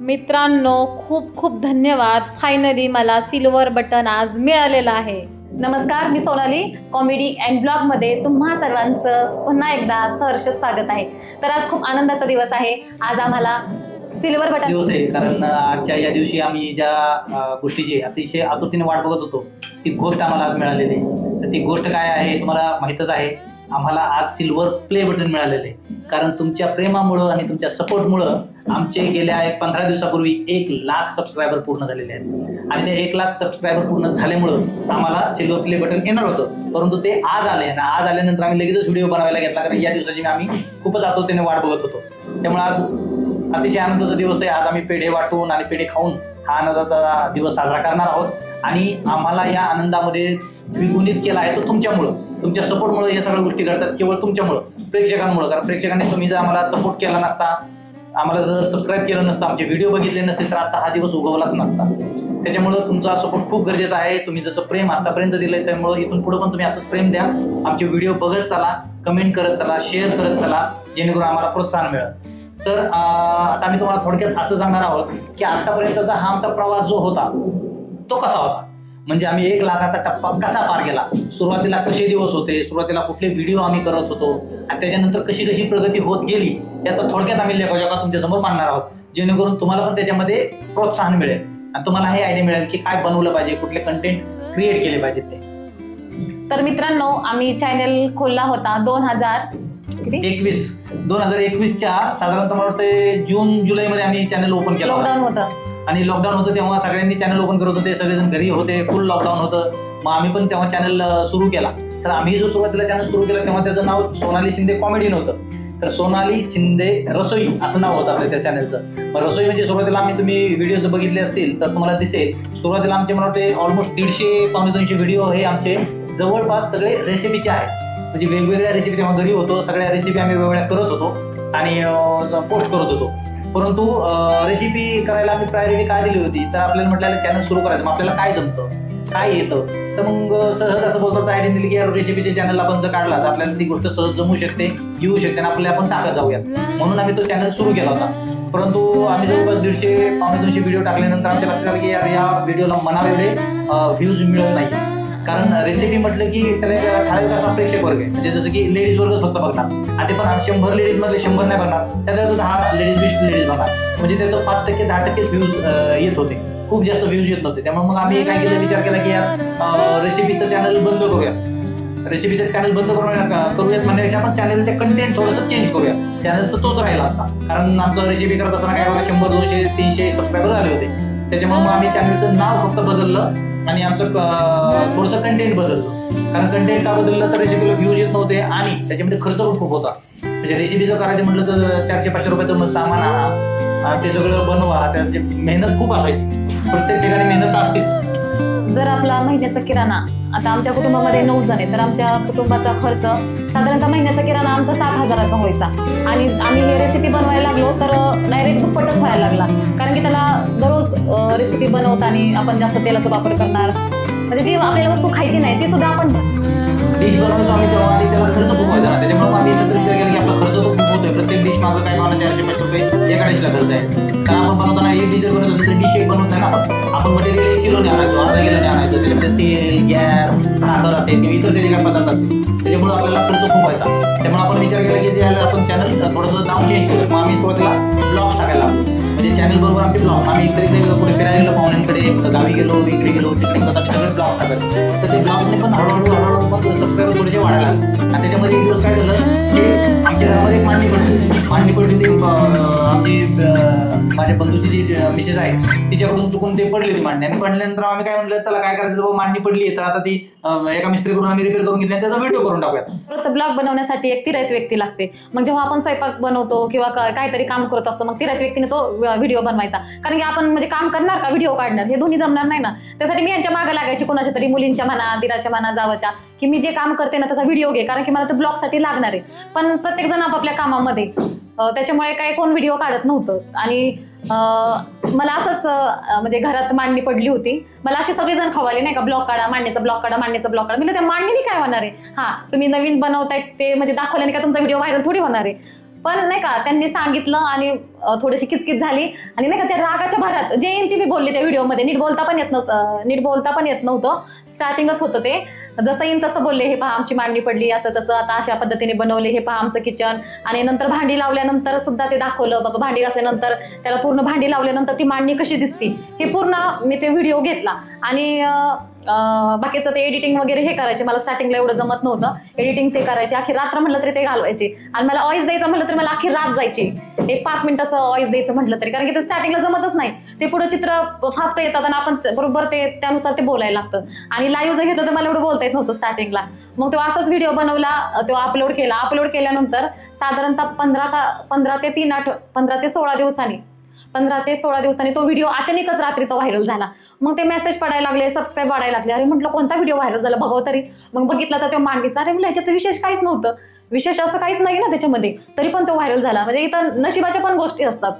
मित्रांनो खूप खूप धन्यवाद. फायनली मला सिल्वर बटन आज मिळालेलं आहे. नमस्कार मी सोनाली. कॉमेडी अँड ब्लॉगमध्ये तुम्हा सर्वांचं पुन्हा एकदा सहर्ष स्वागत आहे. तर आज खूप आनंदाचा दिवस आहे. आज आम्हाला सिल्वर बटन दिवस आहे कारण आजच्या या दिवशी आम्ही ज्या अं, गोष्टीची अतिशय आतुरतेने वाट बघत होतो ती गोष्ट आम्हाला आज मिळालेली आहे. तर ती गोष्ट काय आहे तुम्हाला माहीतच आहे. आम्हाला आज सिल्वर प्ले बटन मिळालेलं. आहे कारण तुमच्या प्रेमामुळं आणि तुमच्या सपोर्टमुळं आमचे गेल्या एक पंधरा दिवसापूर्वी एक लाख सबस्क्रायबर पूर्ण झालेले आहेत. आणि ते एक लाख सबस्क्रायबर पूर्ण झाल्यामुळं आम्हाला सिल्वर प्ले बटन येणार होतं. परंतु ते आज आले आणि आज आल्यानंतर आम्ही लगेचच व्हिडिओ बनवायला घेतला. कारण या दिवसाची आम्ही खूपच आतुरतेने वाट बघत होतो. त्यामुळे आज अतिशय आनंदाचा दिवस आहे. आज आम्ही पेढे वाटून आणि पेढे खाऊन हा आनंदाचा दिवस साजरा करणार आहोत. आणि आम्हाला या आनंदामध्ये द्विगुणित केला आहे तो तुमच्यामुळं. तुमच्या सपोर्टमुळे या सगळ्या गोष्टी घडतात केवळ तुमच्यामुळं. प्रेक्षकांमुळं. कारण प्रेक्षकांनी तुम्ही जर आम्हाला सपोर्ट केला नसता आम्हाला जर सबस्क्राईब केलं नसतं आमचे व्हिडिओ बघितले नसते तर आजचा हा दिवस उगवलाच नसता. त्याच्यामुळं तुमचा सपोर्ट खूप गरजेचा आहे. तुम्ही जसं प्रेम आतापर्यंत दिलंय त्यामुळं इथून पुढे पण तुम्ही असंच प्रेम द्या. आमचे व्हिडिओ बघत चला कमेंट करत चला शेअर करत चला जेणेकरून आम्हाला प्रोत्साहन मिळेल. तर आता आम्ही तुम्हाला थोडक्यात असं सांगणार आहोत की आतापर्यंतचा हा आमचा प्रवास जो होता तो कसा होता? म्हणजे आम्ही एक लाखाचा टप्पा कसा पार केला सुरुवातीला कसे दिवस होते? सुरुवातीला कुठले व्हिडिओ आम्ही करत होतो? आणि त्याच्यानंतर कशी कशी प्रगती होत गेली? याचा थोडक्यात आम्ही लेखोजोखा तुमच्यासमोर मांडणार आहोत. जेणेकरून तुम्हाला पण त्याच्यामध्ये प्रोत्साहन मिळेल. आणि तुम्हाला हे आयडिया मिळेल की काय बनवलं पाहिजे कुठले कंटेंट क्रिएट केले पाहिजेत ते. तर मित्रांनो आम्ही चॅनल खोलला होता दोन हजार एकवीस. दोन हजार एकवीसच्या साधारणतः मला वाटतं जून जुलैमध्ये आम्ही चॅनल ओपन केला होता. लॉकडाऊन होतं. आणि लॉकडाऊन होतं तेव्हा सगळ्यांनी चॅनल ओपन करत होते सगळेजण घरी होते फुल लॉकडाऊन होतं. मग आम्ही पण तेव्हा चॅनल सुरू केला. तर आम्ही जो सुरुवातीला चॅनल सुरू केला तेव्हा त्याचं नाव सोनाली शिंदे कॉमेडी नव्हतं. तर सोनाली शिंदे रसोई असं नाव होतं आपल्या त्या चॅनलचं मग रसोई म्हणजे सुरुवातीला आम्ही तुम्ही व्हिडिओ जर बघितले असतील तर तुम्हाला दिसेल. सुरुवातीला आमचे मला वाटते ऑलमोस्ट दीडशे पावणे दोनशे व्हिडिओ हे आमचे जवळपास सगळे रेसिपीचे आहेत. म्हणजे वेगवेगळ्या रेसिपी तेव्हा घरी होतो सगळ्या रेसिपी आम्ही वेगवेगळ्या करत होतो. आणि पोस्ट करत होतो. परंतु रेसिपी करायला आम्ही प्रायोरिटी काय दिली होती? तर आपल्याला म्हटलं चॅनल सुरू करायचं. मग आपल्याला काय जमतं? काय येतं? तर मग सहज असं बोलतात आयडिया दिली की रेसिपीचे चॅनल आपण जर काढला तर आपल्याला ती गोष्ट सहज जमू शकते येऊ शकते आणि आपल्याला आपण टाकत जाऊयात. म्हणून आम्ही तो चॅनल सुरू केला होता. परंतु आम्ही जवळपास दीडशे पावणे दोनशे व्हिडिओ टाकल्यानंतर आमच्या लक्षात आलं की यार या व्हिडिओला मनाव एवढे व्ह्यूज मिळत नाही कारण रेसिपी म्हटलं की ठराविक असा प्रेक्षक वर्ग. आहे म्हणजे जसं की लेडीज वर्गच फक्त बघणार. आणि ते पण शंभर लेडीज मधले शंभर नाही बघणार. त्याला दहा लेडीज वीस लेडीज बघणार. म्हणजे त्याचं पाच टक्के दहा टक्के व्ह्यूज येत होते. खूप जास्त व्ह्यूज येत नव्हते. त्यामुळे मग आम्ही काय केलं विचार केला की यार रेसिपीचं चॅनल बंद करूया. रेसिपीचं चॅनल बंद करून करूयात म्हणण्यापेक्षा आपण चॅनलचे कंटेंट थोडंसं चेंज करूया. चॅनल तर तोच राहिला असता कारण आमचं रेसिपी करत असताना काय होतं शंभर दोनशे तीनशे सबस्क्रायबर झाले होते. त्याच्यामुळे मग आम्ही चॅनलचं नाव फक्त बदललं. आणि आमचं थोडंसं कंटेंट बदलतो कारण कंटेंट का बदललं तर रेसिपीला व्ह्यूज येत नव्हते आणि त्याच्यामध्ये खर्च पण खूप होता. म्हणजे रेसिपीचं करायचं म्हटलं तर चारशे पाचशे रुपयाचं मग सामान आणा ते सगळं बनवा त्याची मेहनत खूप असायची. प्रत्येक ठिकाणी मेहनत असतेच. जर आपला महिन्याचा किराणा आता आमच्या कुटुंबामध्ये नऊ जण आहे तर आमच्या कुटुंबाचा खर्च साधारणतः महिन्याचा किराणा आमचा सात हजाराचा व्हायचा. आणि आम्ही हे रेसिपी बनवायला लागलो तर डायरेक्ट दुप्पटच व्हायला लागला. कारण की त्याला दररोज रेसिपी बनवताना आपण जास्त तेलाचा वापर करणार. म्हणजे जी आपल्याला वस्तू खायची नाही ती सुद्धा आपण डिश बनवतो आम्ही तेव्हा आणि त्याला खर्च खूप व्हायचा. त्याच्यामुळे आम्ही एकत्र विचार केला की आपला खर्च तो खूप होतोय. प्रत्येक डिश माझं काय मला चारशे पाचशे रुपये एका डिशला खर्च आहे. कारण आपण बनवताना एक डिश जर बनवलं तर डिश एक बनवत नाही ना आपण आपण मटेरियल एक किलोने आणायचो अर्धा किलोने आणायचो त्याच्यामध्ये तेल गॅस साखर असेल किंवा इतर जे काही पदार्थ असतील त्याच्यामुळे आपल्याला खर्च खूप व्हायचा त्यामुळे आपण विचार केला की जे आपण चॅनल थोडंसं नाव चेंज केलं मग आम्ही ब्लॉग टाकायला लागलो म्हणजे चॅनल बरोबर आमचे ब्लॉग आम्ही इकडे कुठे फिरायला गेलो पाहुण्यांकडे गावी गेलो इकडे गेलो तिकडे कसं आम्ही सगळे ब्लॉग टाकत तर ते ब्लॉगने पण हळूहळू हळूहळू पण सबस्क्राईबर थोडेसे वाढायला आणि त्याच्यामध्ये एक दिवस काय झालं की आमच्या घरामध्ये एक मांडणी पडली मांडणी पडली ती आमची माझ्या बंधूची जी मिसेस आहे तिच्याकडून चुकून ते पडले मांडणी आणि पडल्यानंतर आम्ही काय म्हणलं चला काय करायचं? बाबा मांडणी पडली तर आता ती अं, एका मिस्त्रीकडून आम्ही रिपेअर करून घेतली त्याचा व्हिडिओ करून टाकूयात. ब्लॉग बनवण्यासाठी एक तिरायत व्यक्ती लागते. मग जेव्हा आपण स्वयंपाक बनवतो किंवा का- काहीतरी काम करत असतो मग तिरायत व्यक्तीने तो व्हिडिओ बनवायचा. कारण की आपण म्हणजे काम करणार का? व्हिडिओ काढणार. हे दोन्ही जमणार नाही ना. त्यासाठी मी यांच्या मागे लागायची कोणाच्या तरी मुलींच्या म्हणा दिराच्या म्हणा जावाच्या की मी जे काम करते ना त्याचा व्हिडिओ घे. कारण की मला ते ब्लॉगसाठी लागणार आहे. पण प्रत्येक जण आपापल्या कामामध्ये. त्याच्यामुळे काय कोण व्हिडिओ काढत नव्हतं. आणि मला असंच म्हणजे घरात मांडणी पडली होती. मला अशी सगळेजण खवाले नाही का ब्लॉक काढा मांडणीचा ब्लॉक काढा मांडणीचा ब्लॉक काढा. मी त्या मांडणीने काय होणार आहे? हा तुम्ही नवीन बनवताय ते म्हणजे दाखवल्याने का तुमचा व्हिडिओ व्हायरल थोडी होणार आहे. पण नाही का त्यांनी सांगितलं आणि थोडीशी किचकिच झाली. आणि नाही का त्या रागाच्या भरात जे येईन ती मी बोलले त्या व्हिडिओमध्ये नीट बोलता पण येत नव्हतं नीट बोलता पण येत नव्हतं. स्टार्टिंगच होतं ते. जसं येईन तसं बोलले हे पहा आमची मांडणी पडली असं तसं आता अशा पद्धतीने बनवले हे पहा आमचं किचन आणि नंतर भांडी लावल्यानंतर सुद्धा ते दाखवलं. बाबा भांडी घातल्यानंतर त्याला पूर्ण भांडी लावल्यानंतर ती मांडणी कशी दिसती हे पूर्ण मी ते व्हिडिओ घेतला. आणि बाकीचं ते एडिटिंग वगैरे हे करायचे. मला स्टार्टिंगला एवढं जमत नव्हतं. एडिटिंग ते करायचे. अखेर रात्र म्हटलं तरी ते घालवायचे. आणि मला ऑइस द्यायचं म्हटलं तरी मला अखेर रात जायची. एक पाच मिनिटाचं ऑइस द्यायचं म्हटलं तरी. कारण की ते स्टार्टिंगला जमतच नाही. ते पुढे चित्र फास्ट येतात आणि आपण बरोबर ते त्यानुसार ते बोलायला लागतं. आणि लाईव्ह जर घेतलं तर मला एवढं बोलता येत नव्हतं स्टार्टिंगला मग तो असाच व्हिडिओ बनवला तो अपलोड केला. अपलोड केल्यानंतर साधारणतः पंधरा पंधरा ते तीन आठ पंधरा ते सोळा दिवसांनी पंधरा ते सोळा दिवसांनी तो व्हिडिओ अचानकच रात्रीचा व्हायरल झाला. मग ते मेसेज पडायला लागले सबस्क्राईब वाढायला लागले. अरे म्हटलं कोणता व्हिडिओ व्हायरल झाला? बघावं तरी. मग बघितला तर तो मांडीचा. अरे म्हणलं याच्यात विशेष काहीच नव्हतं. विशेष असं काहीच नाही ना त्याच्यामध्ये. तरी पण तो व्हायरल झाला. म्हणजे इथं नशिबाच्या पण गोष्टी असतात.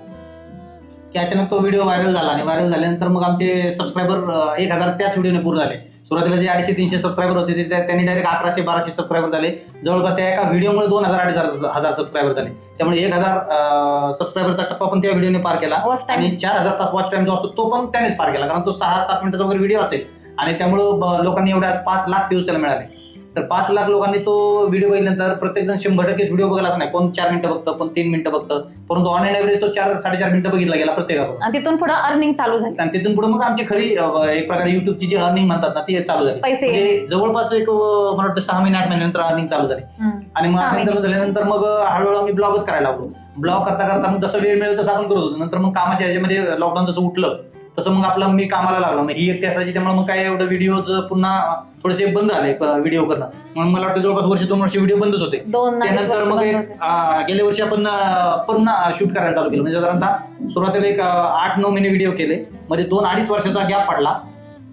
की अचानक तो व्हिडिओ व्हायरल झाला आणि व्हायरल झाल्यानंतर मग आमचे सबस्क्रायबर एक हजार त्याच व्हिडिओने पूर्ण झाले. सुरुवातीला जे अडीचशे तीनशे सबस्क्रायबर होते ते त्यांनी डायरेक्ट अकराशे बाराशे सबस्क्रायबर झाले. जवळपास त्या एका व्हिडिओमुळे दोन हजार अडीच हजार हजार सबस्क्रायबर झाले. त्यामुळे एक हजार सबस्क्रायबरचा टप्पा पण त्या व्हिडिओने पार केला. आणि चार हजार तास वॉच टाइम जो असतो तो पण त्यानेच पार केला. कारण तो सहा सात मिनिटाचा वगैरे व्हिडिओ असेल. आणि त्यामुळं लोकांनी एवढ्या पाच लाख व्ह्यूज त्याला मिळाले. तर पाच लाख लोकांनी तो व्हिडिओ बघितल्यानंतर प्रत्येक जण शंभर टक्के व्हिडिओ बघायला असं नाही. कोण चार मिनिटं बघतं कोण तीन मिनिटं बघतं. परंतु ऑन एन ॲव्हरेज तो चार साडेचार मिनिटं बघितला गेला प्रत्येकाकडून. आणि तिथून पुढे अर्निंग चालू झाली. आणि तिथून पुढे मग आमची खरी अ, एक प्रकारे युट्यूबची जी अर्निंग म्हणतात ना ती चालू झाली. पैसे म्हणजे जवळपास एक अ, मला वाटतं सहा महिने आठ महिन्यानंतर अर्निंग चालू झाली. हम्म. आणि मग सहा अर्निंग चालू. झाल्यानंतर मग हळूहळू आम्ही ब्लॉगच करायला लागलो. ब्लॉग करता करता मग जसं वेळ मिळेल तसं आपण करत होतो. नंतर मग कामाच्या ह्याच्यामध्ये लॉकडाऊन जसं उठलं तसं मग आपलं मी कामाला लागलो. मग ही एकटी असायची त्यामुळे मग काय एवढं व्हिडिओ पुन्हा थोडेसे बंद झाले व्हिडिओ करणं मग मला वाटतं जवळपास वर्ष दोन वर्ष व्हिडिओ बंदच होते. दोन अडीच त्यानंतर वर्ष मग बंद एक होते. आ, गेल्या वर्षी आपण आ, पुन्हा शूट करायला चालू केलं. म्हणजे साधारणतः सुरुवातीला एक आ, आठ नऊ महिने व्हिडिओ केले. मध्ये दोन अडीच वर्षाचा गॅप पडला.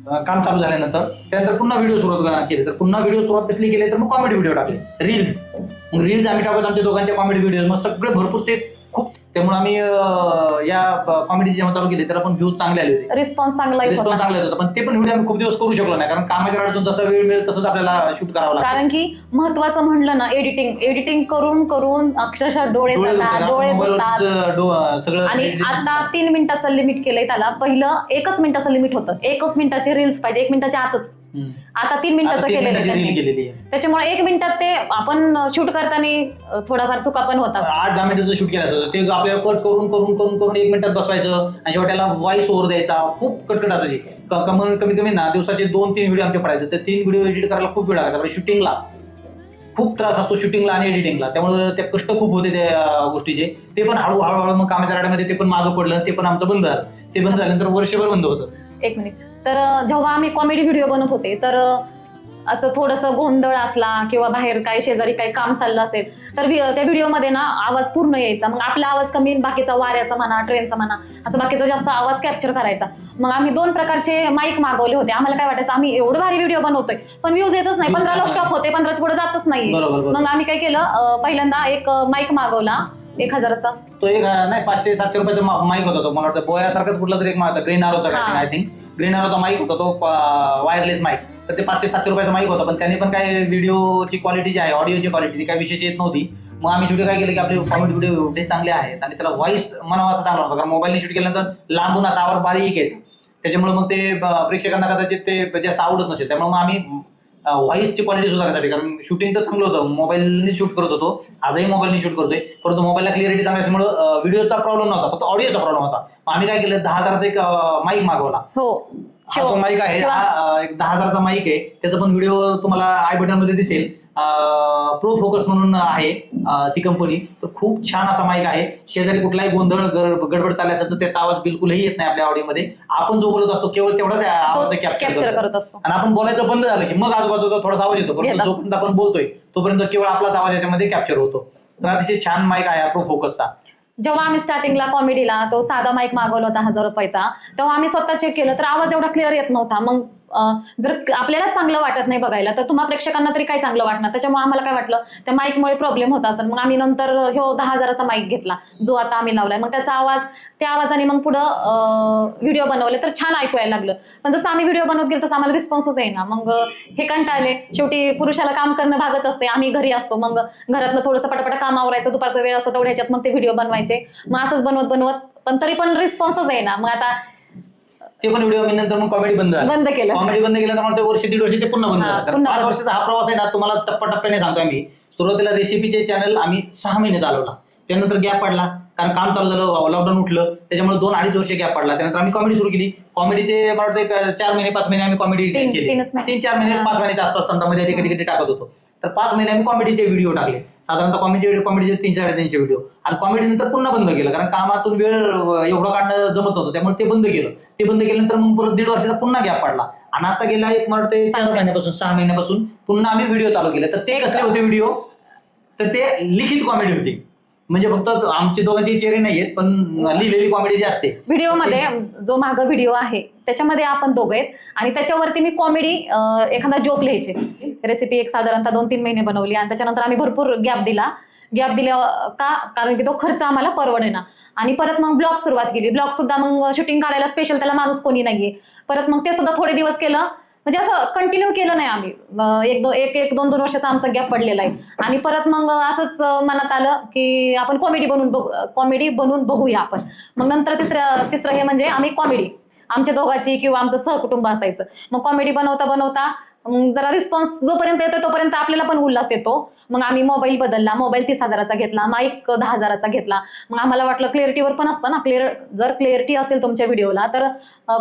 आ, काम चालू झाल्यानंतर. त्यानंतर पुन्हा व्हिडिओ सुरुवात केली. तर पुन्हा व्हिडिओ सुरुवात कसली केली तर मग कॉमेडी व्हिडिओ टाकले. रील्स मग रील्स आम्ही टाकत आमच्या दोघांच्या कॉमेडी व्हिडिओ मग सगळे भरपूर ते खूप त्यामुळे आम्ही या कॉमेडी जेव्हा चालू केली तर आपण व्ह्यूज चांगले आले होते. रिस्पॉन्स चांगला येत रिस्पॉन्स होता. चांगला येत होता. पण ते पण व्हिडिओ आम्ही खूप दिवस करू शकलो नाही. कारण कामाच्या अडचण जसा वेळ मिळेल तसंच आपल्याला शूट करावं लागतं. कारण की महत्वाचं म्हणलं ना एडिटिंग एडिटिंग करून करून अक्षरशः डोळे डोळे जातात दुखतात, डोळे आपण दुखतात. मोबाईलवरच, डो- सगळं आणि आता तीन मिनिटाचं लिमिट केलंय त्याला. पहिलं एकच मिनिटाचं लिमिट होतं. एकच मिनिटाचे रील्स पाहिजे. एक मिनिटाच्या आतच. आता तीन मिनिटाचं केलेलं आहे मिनिटाची रील त्यांनी. केलेली आहे. त्याच्यामुळे एक मिनिटात ते आपण शूट करताना थोडाफार चुका पण होतात. आठ दहा मिनिटाचं शूट केलं असायचं ते आपल्याला कट करून करून करून करून एक मिनिटात बसवायचं आणि शेवटी त्याला व्हॉइस ओव्हर द्यायचा. खूप कटकट असायची. क- कम- कमीत कमी ना दिवसाचे दोन तीन व्हिडिओ आमचे पडायचे. तर तीन व्हिडिओ एडिट करायला खूप वेळ लागायचा. शूटिंगला खूप त्रास असतो शूटिंगला आणि एडिटिंगला त्यामुळे ते कष्ट खूप होते त्या अं, गोष्टीचे. ते पण हळू हळूहळू मग कामाच्या राड्यामध्ये ते पण मागं पडलं. ते पण आमचं बंद झालं. ते बंद झाल्यानंतर वर्षभर बंद होतं. एक मिनिट. तर जेव्हा आम्ही कॉमेडी व्हिडिओ बनवत होते तर असं थोडंसं गोंधळ असला किंवा बाहेर काही शेजारी काही काम चाललं असेल तर त्या व्हिडिओमध्ये ना आवाज पूर्ण यायचा. मग आपला आवाज कमी बाकीचा वाऱ्याचा म्हणा ट्रेनचा म्हणा असं बाकीचा जास्त आवाज कॅप्चर करायचा. मग आम्ही दोन प्रकारचे माईक मागवले होते. आम्हाला काय वाटायचं आम्ही एवढं भारी व्हिडिओ बनवतोय पण व्ह्यूज येतच नाही. पंधराला स्टॉप होते पंधराच्या पुढे जातच नाही मग आम्ही काय केलं पहिल्यांदा एक माईक मागवला. एक हजाराचा. तो एक अं, नाही पाचशे सातशे रुपयाचा माईक होता तो. मला वाटतं बोयासारखाच कुठला तरी एक माईक होता. ग्रीन आरोचा हा. आय थिंक ग्रीन आरोचा माईक होता तो वायरलेस माईक तर ते पाचशे सातशे रुपयाचा माईक होता. पण त्याने पण काय व्हिडिओची क्वालिटी जी आहे ऑडिओची क्वालिटी ती काय विशेष येत नव्हती. मग आम्ही शेवटी काय केलं की आपले कॉमेडी व्हिडिओ एवढे चांगले आहेत. आणि त्याला व्हॉइस म्हणावा असा चांगला होता कारण मोबाईलने शूट केल्यानंतर लांबून असा आवाज बारीक यायचा. त्याच्यामुळे मग ते प्रेक्षकांना कदाचित ते जास्त आवडत नसेल. त्यामुळे मग आम्ही व्हॉइसची क्वालिटी सुधारण्यासाठी कारण शूटिंग तर चांगलं होतं. मोबाईलने शूट करत होतो. आजही मोबाईलने शूट करतोय. परंतु मोबाईलला क्लिअरिटी चांगली असल्यामुळे व्हिडिओचा प्रॉब्लेम नव्हता. फक्त ऑडिओचा प्रॉब्लेम होता. आम्ही काय केलं? दहा हजाराचा एक माईक मागवला. हो. हा जो माईक आहे हा एक दहा हजाराचा माईक आहे. त्याचा पण व्हिडिओ तुम्हाला आय बटनमध्ये दिसेल. प्रो फोकस म्हणून आहे ती कंपनी तर खूप छान असा माईक आहे. शेजारी कुठलाही गोंधळ गडबड चालली असेल तर त्याचा आवाज बिलकुलही येत नाही आपल्या ऑडिओमध्ये आपण जो बोलत असतो केवळ तेवढाच आवाज कॅप्चर करत. असतो. आणि आपण बोलायचं बंद झालं की मग आजूबाजूचा थोडासा आवाज येतो. परंतु. जोपर्यंत आपण बोलतोय तोपर्यंत केवळ आपलाच आवाज याच्यामध्ये कॅप्चर होतो. तर अतिशय छान माईक आहे प्रो फोकसचा जेव्हा आम्ही स्टार्टिंगला कॉमेडीला तो साधा माईक मागवला होता हजार रुपयाचा. तेव्हा आम्ही स्वतः चेक केलं तर आवाज एवढा क्लिअर येत नव्हता. मग जर आपल्याला चांगलं वाटत नाही बघायला तर तुम्हा प्रेक्षकांना तरी काय चांगलं वाटणार? त्याच्यामुळे आम्हाला काय वाटलं? त्या माईकमुळे प्रॉब्लेम होता असेल. मग आम्ही नंतर हो दहा हजाराचा माईक घेतला जो आता आम्ही लावलाय. मग त्याचा आवाज त्या आवाजाने मग पुढं व्हिडिओ बनवले तर छान ऐकू यायला लागलं. पण जसं आम्ही व्हिडिओ बनवत गेलो तसं आम्हाला रिस्पॉन्सच येईना. मग हे कंटाळले. शेवटी पुरुषाला काम करणं भागच असते. आम्ही घरी असतो. मग घरातलं थोडंसं पटापट काम आवरायचं. दुपारचा वेळ असतो तेवढ्या ह्याच्यात मग ते व्हिडिओ बनवायचे. मग असंच बनवत बनवत पण तरी पण रिस्पॉन्सच येईना. मग आता ते पण व्हिडिओ मी नंतर मग कॉमेडी बंद झाला. बंद केलं. कॉमेडी बंद केल्यानंतर मला ते वर्ष दीड वर्ष ते पुन्हा बंद हा, झालं. कारण पुन्हा पाच बंद. वर्षाचा हा प्रवास आहे ना तुम्हाला टप्प्याटप्प्याने सांगतो आम्ही सुरुवातीला रेसिपीचे चॅनल आम्ही सहा महिने चालवला. त्यानंतर गॅप पडला. कारण काम चालू झालं लॉकडाऊन उठलं. त्याच्यामुळे दोन अडीच वर्ष गॅप पडला. त्यानंतर आम्ही कॉमेडी सुरू केली. कॉमेडीचे मला वाटतं एक चार महिने पाच महिने आम्ही कॉमेडी तीन- केली. तीनच महिने. तीन चार महिने. पाच महिन्याच्या आसपास समजा मध्ये कधी कधी टाकत होतो. तर पाच महिने आम्ही कॉमेडीचे व्हिडिओ टाकले. साधारणतः कॉमेडीचे कॉमेडीचे तीनशे साडेतीनशे व्हिडिओ आणि कॉमेडी नंतर पुन्हा बंद केलं कारण कामातून वेळ एवढं काढणं जमत नव्हतं. त्यामुळे ते बंद केलं. ते बंद केल्यानंतर मग परत दीड वर्षाचा पुन्हा गॅप पडला. आणि आता गेला एक मला ते चार महिन्यापासून सहा महिन्यापासून पुन्हा आम्ही व्हिडिओ चालू केले. तर ते कसले होते व्हिडिओ तर ते लिखित कॉमेडी होती. म्हणजे फक्त आमचे दोघांचे चेहरे नाहीयेत पण लिहिलेली कॉमेडी जी असते व्हिडिओमध्ये जो माग व्हिडिओ आहे त्याच्यामध्ये आपण दोघं आहेत. आणि त्याच्यावरती मी कॉमेडी एखादा जोक लिहायचे. रेसिपी एक साधारणतः दोन तीन महिने बनवली आणि त्याच्यानंतर आम्ही भरपूर गॅप दिला. गॅप दिल्या का? कारण की तो खर्च आम्हाला परवडेना. आणि परत मग ब्लॉग सुरुवात केली. ब्लॉग सुद्धा मग शूटिंग काढायला स्पेशल त्याला माणूस कोणी नाहीये. परत मग ते सुद्धा थोडे दिवस केलं. म्हणजे असं कंटिन्यू केलं नाही आम्ही. एक दो एक एक दोन दोन वर्षाचा आमचा गॅप पडलेला आहे. आणि परत मग असंच मनात आलं की आपण कॉमेडी बनवून बघू कॉमेडी बनवून बघूया आपण. मग नंतर तिसरं तिसरं हे म्हणजे आम्ही कॉमेडी आमच्या दोघांची किंवा आमचं सहकुटुंब असायचं. मग कॉमेडी बनवता बनवता मग जरा रिस्पॉन्स जोपर्यंत येतो तोपर्यंत आपल्याला पण उल्हास येतो. मग आम्ही मोबाईल बदलला मोबाईल तीस हजाराचा घेतला माईक दहा हजाराचा घेतला. मग आम्हाला वाटलं क्लिअरिटीवर पण असतं ना क्लिअर जर क्लिअरिटी असेल तुमच्या व्हिडिओला तर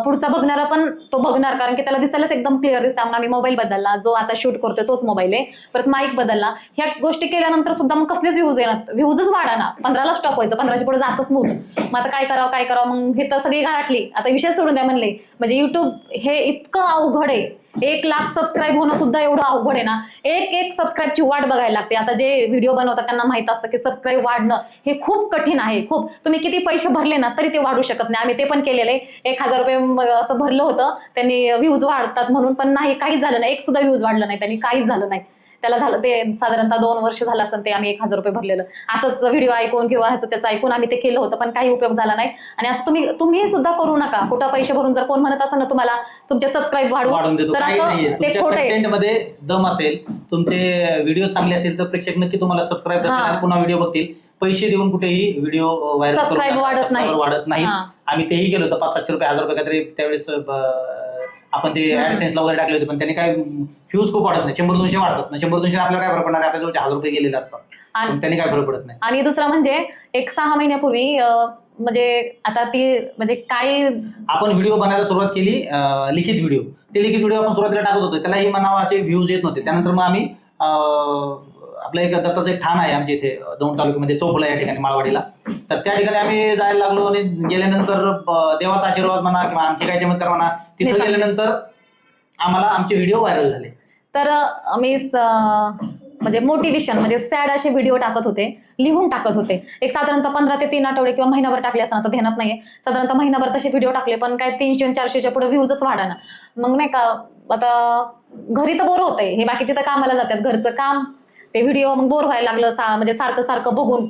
पुढचा बघणारा पण तो बघणार कारण की त्याला दिसायलाच एकदम क्लिअर दिसतं. मग आम्ही मोबाईल बदलला जो आता शूट करतोय तोच मोबाईल आहे. परत माईक बदलला. ह्या गोष्टी केल्यानंतर सुद्धा मग कसलेच व्ह्यूज येणार व्ह्यूजच वाढा ना. पंधराला स्टॉप व्हायचं पंधराच्या पुढे जातच नव्हतं. मग आता काय करावं काय करावं? मग हे तर सगळी घाटली आता विषय सोडून द्या म्हणले. म्हणजे युट्यूब हे इतकं अवघड आहे. एक लाख सबस्क्राईब होणं सुद्धा एवढं अवघड आहे ना. एक एक सबस्क्राईबची वाट बघायला लागते. आता जे व्हिडिओ बनवतात त्यांना माहीत असतं की सबस्क्राईब वाढणं हे खूप कठीण आहे खूप. तुम्ही किती पैसे भरले ना तरी ते वाढू शकत नाही. आम्ही ते पण केलेले. एक हजार रुपये असं भरलं होतं. त्यांनी व्ह्यूज वाढतात म्हणून पण नाही काहीच झालं नाही. एक सुद्धा व्ह्यूज वाढलं नाही त्यांनी काहीच झालं नाही. त्याला झालं ते साधारणतः दोन वर्ष झालं असेल ते आम्ही एक हजार रुपये भरलेलं. असंच व्हिडिओ ऐकून किंवा ह्याचं त्याचं ऐकून आम्ही ते केलं होतं पण काही उपयोग झाला नाही. आणि असं तुम्ही तुम्ही सुद्धा करू नका. कुठं पैसे भरून जर कोण म्हणत असेल ना तुम्हाला तुमचे सबस्क्राईब वाढवून देतो. तर काही असं ते तुमच्या खोटं आहे. कंटेंटमध्ये दम असेल तुमचे व्हिडिओ चांगले असतील तर प्रेक्षक नक्की तुम्हाला सबस्क्राईब करतील हा. आणि पुन्हा व्हिडिओ बघतील. पैसे देऊन कुठेही व्हिडिओ व्हायरल Subscribe वाढत नाही. वाढत नाही. हा. आम्ही तेही केलं होतं. पाच सातशे रुपये हजार रुपये काहीतरी त्यावेळेस अं, आपण ते. ऍडसेन्सला वगैरे टाकले होते पण त्यांनी काय फ्यूज खूप वाढत नाही. शंभर दोनशे वाढतात ना. शंभर दोनशे आपल्याला काय फरक पडणार? आहे? आपल्या जवळचे हजार रुपये गेलेले असतात. आणि पण त्यांनी काय फरक पडत नाही. आणि दुसरं म्हणजे एक सहा महिन्यापूर्वी अं, म्हणजे आता ती म्हणजे काय आपण व्हिडिओ बनायला सुरुवात केली अं, लिखित व्हिडिओ. ते लिखित व्हिडिओ आपण सुरुवातीला टाकत होतो. त्यालाही म्हणावं असे व्ह्यूज येत नव्हते. त्यानंतर मग आम्ही अं, आपलं एक दत्ताचं एक ठाण आहे आमच्या इथे दौंड तालुक्यामध्ये चौफुला या ठिकाणी माळवाडीला. तर त्या ठिकाणी आम्ही जायला लागलो आणि गेल्यानंतर देवाचा आशीर्वाद म्हणा किंवा आणखी काय चमत्कार म्हणा तिथं. गेल्यानंतर आम्हाला आमचे व्हिडिओ व्हायरल झाले. तर स- म्हणजे मोटिवेशन म्हणजे सॅड असे व्हिडिओ टाकत होते लिहून टाकत होते. एक साधारणतः पंधरा ते तीन आठवडे किंवा महिनाभर टाकले असताना तर ध्यानात नाहीये. साधारणतः महिनाभर तसे व्हिडिओ टाकले पण काय तीनशे चारशेच्या पुढे व्ह्यूजच वाढाना. मग नाही का आता घरी तर बोर होतंय हे बाकीचे तर कामाला जातात घरचं काम ते व्हिडिओ मग बोर व्हायला लागलं सा म्हणजे सारखं सारखं बघून.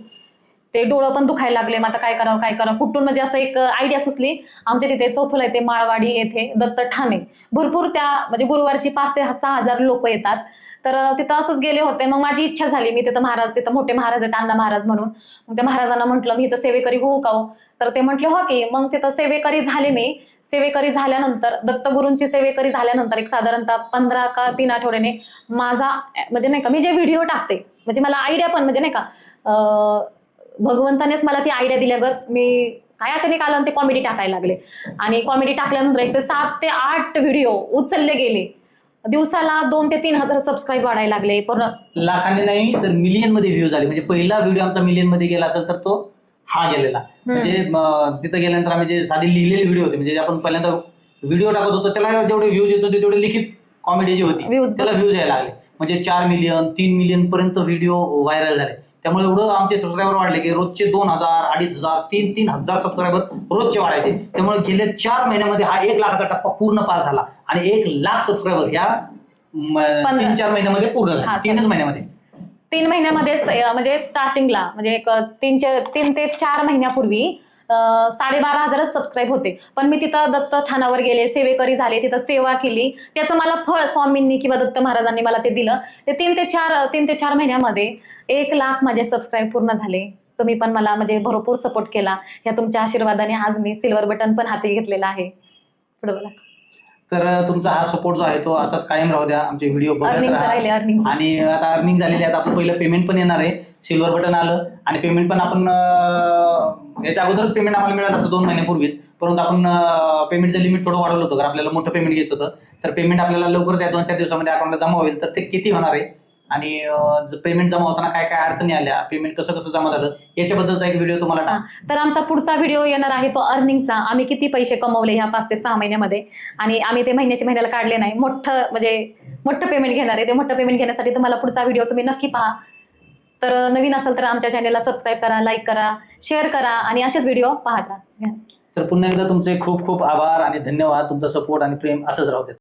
ते डोळं पण दुखायला लागले मग आता काय करावं काय करावं? कुठून म्हणजे असं एक आयडिया सुचली. आमच्या तिथे चौफुला येते माळवाडी येथे दत्त ठाणे. भरपूर त्या म्हणजे गुरुवारची पाच ते सहा हजार लोक येतात. तर तिथं असंच गेले होते. मग माझी इच्छा झाली. मी तिथं महाराज तिथं मोठे महाराज आहेत अण्णा महाराज म्हणून. मग त्या महाराजांना म्हटलं मी इथं सेवेकरी होऊ का हो? तर ते म्हटले हो की. मग तिथं सेवेकरी झाले मी. सेवेकरी झाल्यानंतर दत्तगुरूंची सेवेकरी झाल्यानंतर एक साधारणतः पंधरा का तीन आठवड्याने माझा म्हणजे नाही का मी जे व्हिडिओ टाकते म्हणजे मला आयडिया पण म्हणजे नाही का भगवंतानेच मला ती आयडिया दिल्यागत मी काय अचानक आलं ते कॉमेडी टाकायला लागले. आणि कॉमेडी टाकल्यानंतर एक ते सात ते आठ व्हिडिओ उचलले गेले. दिवसाला दोन ते तीन हजार सबस्क्राईब वाढायला लागले. पूर्ण लाखाने नाही तर मिलियनमध्ये व्ह्यूज आले म्हणजे पहिला व्हिडिओ आमचा मिलियनमध्ये गेला असेल तर तो हा गेलेला. म्हणजे तिथं गेल्यानंतर आम्ही जे साधी लिहिलेले व्हिडिओ होते म्हणजे जे आपण पहिल्यांदा व्हिडिओ टाकत होतो त्याला जेवढे व्ह्यूज येत होते तेवढे लिखित कॉमेडी जी होती Views त्याला व्ह्यूज यायला लागले. म्हणजे चार मिलियन तीन मिलियन पर्यंत व्हिडिओ व्हायरल झाले. त्यामुळे एवढं आमचे सबस्क्रायबर वाढले की रोजचे दोन हजार अडीच हजार तीन तीन हजार सबस्क्रायबर रोजचे वाढायचे. त्यामुळे गेल्या चार महिन्यामध्ये हा एक लाखाचा टप्पा पूर्ण पार झाला आणि एक लाख सबस्क्रायबर म, पंधरा. तीन चार महिन्यामध्ये पूर्ण हा, झाले तीनच महिन्यामध्ये. तीन महिन्यामध्येच म्हणजे स्टार्टिंगला म्हणजे एक तीन चार तीन ते चार महिन्यापूर्वी साडेबारा हजारच सबस्क्राईब होते. पण मी तिथं दत्त ठाणावर गेले सेवेकरी झाले तिथं सेवा केली. त्याचं मला फळ स्वामींनी किंवा दत्त महाराजांनी मला ते दिलं. ते तीन ते चार तीन ते चार महिन्यामध्ये एक लाख माझे सबस्क्राईब पूर्ण झाले. तुम्ही पण मला म्हणजे भरपूर सपोर्ट केला. या तुमच्या आशीर्वादाने आज मी सिल्वर बटन पण हाती घेतलेला आहे. पुढे बोला तर तुमचा हा सपोर्ट जो आहे तो असाच कायम राहू द्या. आमचे व्हिडिओ बघत अर्निंग राहा. राहिले अर्निंग आणि आता अर्निंग झालेली आहे आता आपलं पहिलं पेमेंट पण येणार आहे. सिल्वर बटन आलं आणि पेमेंट पण आपण अं, याच्या अगोदरच पेमेंट आम्हाला मिळालं असतं दोन महिन्यापूर्वीच. परंतु आपण पेमेंटचं लिमिट थोडं वाढवलं होतं कारण आपल्याला मोठं पेमेंट घ्यायचं होतं. तर पेमेंट आपल्याला लवकरच या दोन चार दिवसामध्ये अकाउंटला जमा होईल. तर ते किती होणार आहे? आणि पेमेंट जमा होताना काय काय अडचणी आल्या पेमेंट कसं कसं जमा झालं याच्याबद्दलचा एक व्हिडिओ तुम्हाला. तर आमचा पुढचा व्हिडिओ येणार आहे तो अर्निंगचा आम्ही किती पैसे कमवले ह्या पाच ते सहा महिन्यामध्ये? आणि आम्ही ते महिन्याच्या महिन्याला काढले नाही. मोठं म्हणजे मोठं पेमेंट घेणार आहे. ते मोठं पेमेंट घेण्यासाठी तुम्हाला पुढचा व्हिडिओ तुम्ही नक्की पहा. तर नवीन असेल तर आमच्या चॅनेलला सबस्क्राईब करा लाईक करा शेअर करा आणि असेच व्हिडिओ पाहत राहा. तर पुन्हा एकदा तुमचे खूप खूप आभार आणि धन्यवाद. तुमचा सपोर्ट आणि प्रेम असंच राहू देत.